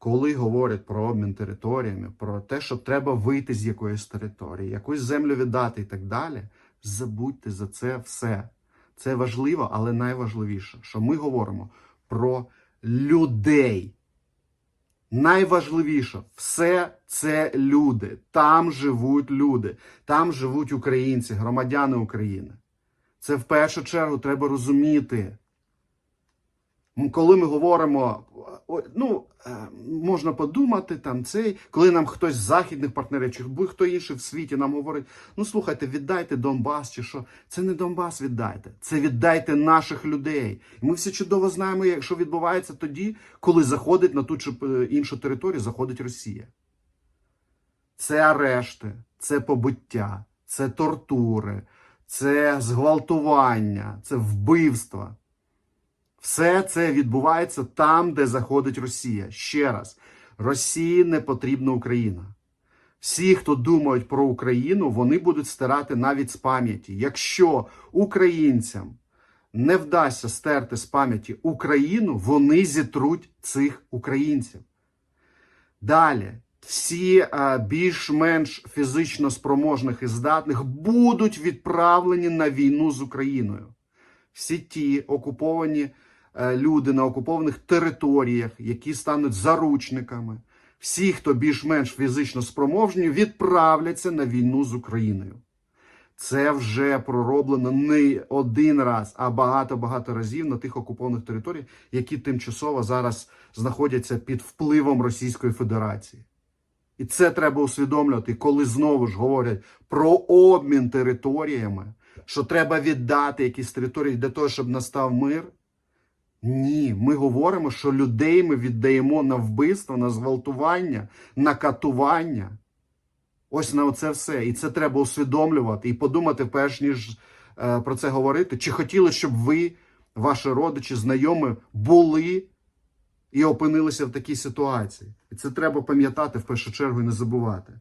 коли говорять про обмін територіями, про те, що треба вийти з якоїсь території, якусь землю віддати і так далі, забудьте за це все. Це важливо, але найважливіше, що ми говоримо про людей. Найважливіше, все це люди. Там живуть люди, там живуть українці, громадяни України. Це в першу чергу треба розуміти. Коли ми говоримо, ну е, можна подумати там цей, коли нам хтось з західних партнерів чи будь-хто інший в світі нам говорить: ну слухайте, віддайте Донбас чи що. Це не Донбас віддайте, це віддайте наших людей. І ми всі чудово знаємо, що відбувається тоді, коли заходить на ту чи е, іншу територію, заходить Росія. Це арешти, це побиття, це тортури, це зґвалтування, це вбивства. Все це відбувається там, де заходить Росія. Ще раз, Росії не потрібна Україна. Всі, хто думають про Україну, вони будуть стирати навіть з пам'яті. Якщо українцям не вдасться стерти з пам'яті Україну, вони зітруть цих українців. Далі, всі е, більш-менш фізично спроможних і здатних будуть відправлені на війну з Україною. Всі ті окуповані люди на окупованих територіях, які стануть заручниками, всі, хто більш-менш фізично спроможні, відправляться на війну з Україною. Це вже пророблено не один раз, а багато-багато разів на тих окупованих територіях, які тимчасово зараз знаходяться під впливом Російської Федерації. І це треба усвідомлювати, коли знову ж говорять про обмін територіями, що треба віддати якісь території для того, щоб настав мир. Ні, ми говоримо, що людей ми віддаємо на вбивство, на зґвалтування, на катування. Ось на це все. І це треба усвідомлювати і подумати, перш ніж е, про це говорити, чи хотіли, щоб ви, ваші родичі, знайомі були і опинилися в такій ситуації. І це треба пам'ятати в першу чергу і не забувати.